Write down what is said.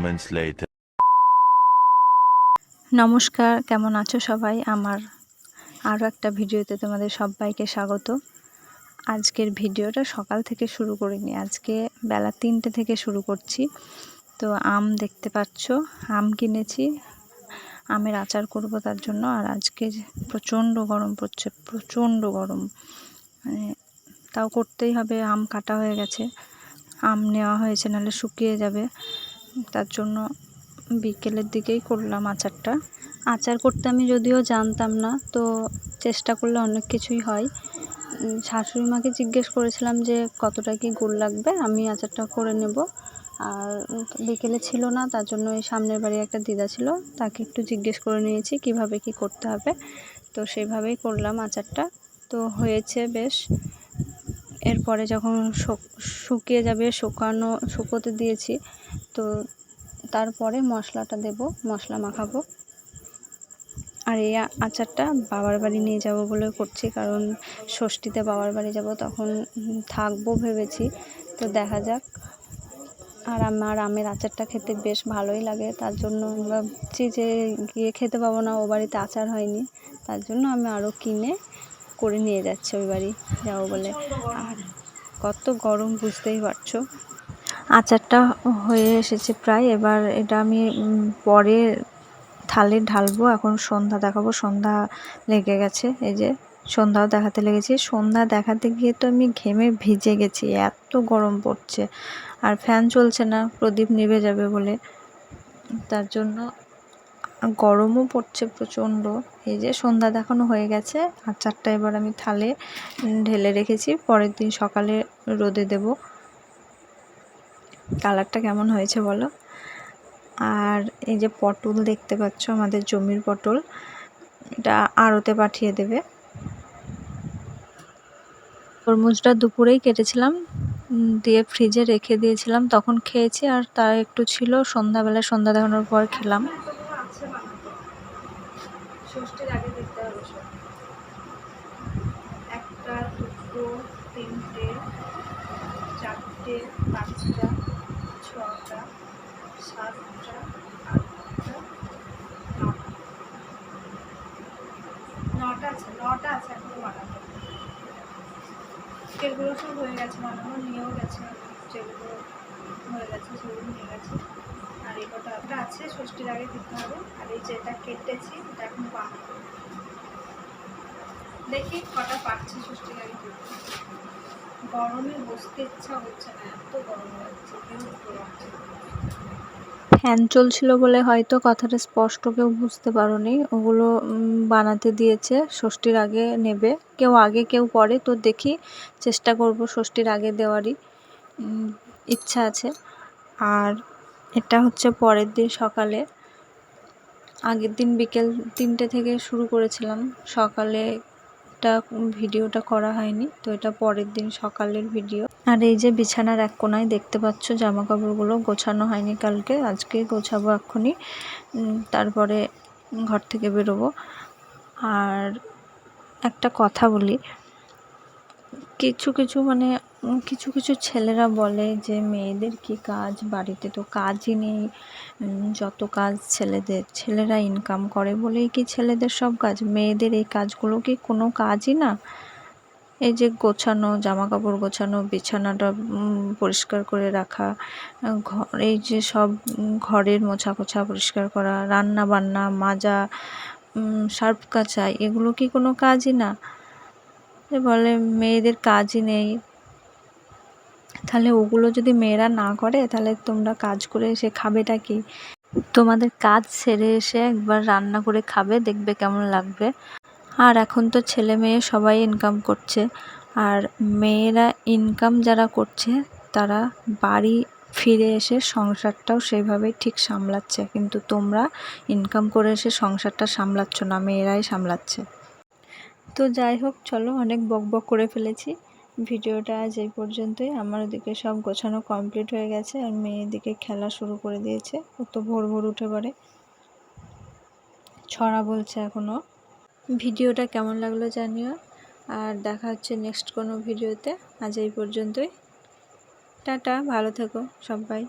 moments later. নমস্কার, কেমন আছো সবাই? আমার আরও একটা ভিডিওতে তোমাদের সবাইকে স্বাগত। আজকের ভিডিওটা সকাল থেকে শুরু করিনি, আজকে বেলা তিনটে থেকে শুরু করছি। তো আম দেখতে পাচ্ছ, আম কিনেছি। আমের আচার করব তার জন্য, আর আজকে প্রচণ্ড গরম পড়ছে, প্রচণ্ড গরম। মানে তাও করতেই হবে, আম কাটা হয়ে গেছে। আম নেওয়া হয়েছে, নাহলে শুকিয়ে যাবে। তার জন্য বিকেলের দিকেই করলাম আচারটা। আচার করতে আমি যদিও জানতাম না, তো চেষ্টা করলে অনেক কিছুই হয়। শাশুড়ি মাকে জিজ্ঞেস করেছিলাম যে, কতটা কি গুড় লাগবে? আমি আচারটা করে নেব। আর বিকেলে ছিল না, তার জন্য এই সামনের বাড়ি একটা দিদা ছিল, তাকে একটু জিজ্ঞেস করে নিয়েছি, কীভাবে কি করতে হবে? তো সেইভাবেই করলাম আচারটা। তো হয়েছে বেশ। এরপরে যখন শুক- শুকিয়ে যাবে, শুকানো, শুকোতে দিয়েছি, তো তারপরে মশলাটা দেব, মশলা মাখাবো। আর এই আচারটা বাবার বাড়ি নিয়ে যাব বলে করছি, কারণ ষষ্ঠীতে বাবার বাড়ি যাব, তখন থাকব ভেবেছি, তো দেখা যাক। আর আমার আমের আচারটা খেতে বেশ ভালোই লাগে, তার জন্য ভাবছি যে গিয়ে খেতে পাবো না, ও বাড়িতে আচার হয়নি, তার জন্য আমি আরও কিনে করে নিয়ে যাচ্ছে ওই বাড়ি যাব বলে। আর কত গরম বুঝতেই পারছ। আচারটা হয়ে এসেছে প্রায়, এবার এটা আমি পরে থালে ঢালবো। এখন সন্ধ্যা দেখাবো, সন্ধ্যা লেগে গেছে, এই যে সন্ধ্যাও দেখাতে লেগেছে। সন্ধ্যা দেখাতে গিয়ে তো আমি ঘেমে ভিজে গেছি, এত গরম পড়ছে। আর ফ্যান চলছে না, প্রদীপ নিভে যাবে বলে। তার জন্য গরমও পড়ছে প্রচণ্ড। এই যে সন্ধ্যা দেখানো হয়ে গেছে, আর চারটা এবার আমি থালে ঢেলে রেখেছি, পরের দিন সকালে রোদে দেব। কালারটা কেমন হয়েছে বলো? আর এই যে পটল দেখতে পাচ্ছ, আমাদের জমির পটল, এটা আড়তে পাঠিয়ে দেবে। তরমুজটা দুপুরেই কেটেছিলাম দিয়ে ফ্রিজে রেখে দিয়েছিলাম, তখন খেয়েছি আর তার একটু ছিল। সন্ধ্যাবেলা সন্ধ্যা দেখানোর পর খেলাম। ষষ্ঠীর আগে দেখতে হবে সব। একটা, দুটো, তিনটে, চারটে, পাঁচটা, ছটা, সাতটা, আটটা, নটা। আছে নটা আছে এখন সব হয়ে গেছে, বানানো নিয়েও গেছে, যেগুলো হয়ে গেছে, সেগুলো নিয়ে গেছে। আছে, ষষ্ঠীর আগে দিতে হবে। আর এই যেটা কেটেছি, এটা এখন বানাবো দেখি কটা পাচ্ছি ষষ্ঠীর আগে গরমে বসতে ইচ্ছা হচ্ছে না, এত গরম লাগছে ফ্যান চলছিল বলে হয়তো কথাটা স্পষ্ট কেউ বুঝতে পারোনি। ওগুলো বানাতে দিয়েছে, ষষ্ঠীর আগে নেবে। কেউ আগে, কেউ পরে, তো দেখি চেষ্টা করব ষষ্ঠীর আগে দেওয়ারই ইচ্ছা আছে। আর এটা হচ্ছে পরের দিন সকালে। আগের দিন বিকেল তিনটে থেকে শুরু করেছিলাম। সকালে এটা ভিডিওটা করা হয়নি, তো এটা পরের দিন সকালের ভিডিও। আর এই যে বিছানার এক কোনায় দেখতে পাচ্ছ জামা কাপড়গুলো গোছানো হয়নি কালকে, আজকে গোছাবো এক্ষুনি। তারপরে ঘর থেকে বেরোবো। আর একটা কথা বলি কিছু কিছু মানে কিছু কিছু ছেলেরা বলে যে মেয়েদের কি কাজ? বাড়িতে তো কাজই নেই। যত কাজ ছেলেদের, ছেলেরা ইনকাম করে বলেই কি ছেলেদের সব কাজ? মেয়েদের এই কাজগুলো কি কোনো কাজই না? এই যে গোছানো জামা কাপড় গোছানো, বিছানাটা পরিষ্কার করে রাখা ঘর এই যে সব ঘরের মোছা কোছা পরিষ্কার করা রান্না বান্না মাজা সার্ফ কাচা, এগুলো কি কোনো কাজই না? যে বলে মেয়েদের কাজই নেই। তাহলে ওগুলো যদি মেয়েরা না করে, তাহলে তোমরা কাজ করে এসে খাবেটা কি? তোমাদের কাজ সেরে এসে একবার রান্না করে খাবে, দেখবে কেমন লাগবে। আর এখন তো ছেলে মেয়ে সবাই ইনকাম করছে। আর মেয়েরা ইনকাম যারা করছে, তারা বাড়ি ফিরে এসে সংসারটাও সেইভাবেই ঠিক সামলাচ্ছে। কিন্তু তোমরা ইনকাম করে এসে সংসারটা সামলাচ্ছ না, মেয়েরাই সামলাচ্ছে। তো যাই হোক, চলো অনেক বক বক করে ফেলেছি। ভিডিওটা আজ এই পর্যন্তই। আমার ওদিকে সব গোছানো কমপ্লিট হয়ে গেছে আর মেয়ে এদিকে খেলা শুরু করে দিয়েছে। ও তো ভোর ভোর উঠে পড়ে। ছড়া বলছে এখনও ভিডিওটা কেমন লাগল জানিও। আর দেখা হচ্ছে নেক্সট কোনো ভিডিওতে। আজ এই পর্যন্তই। টাটা, ভালো থেকো সবাই।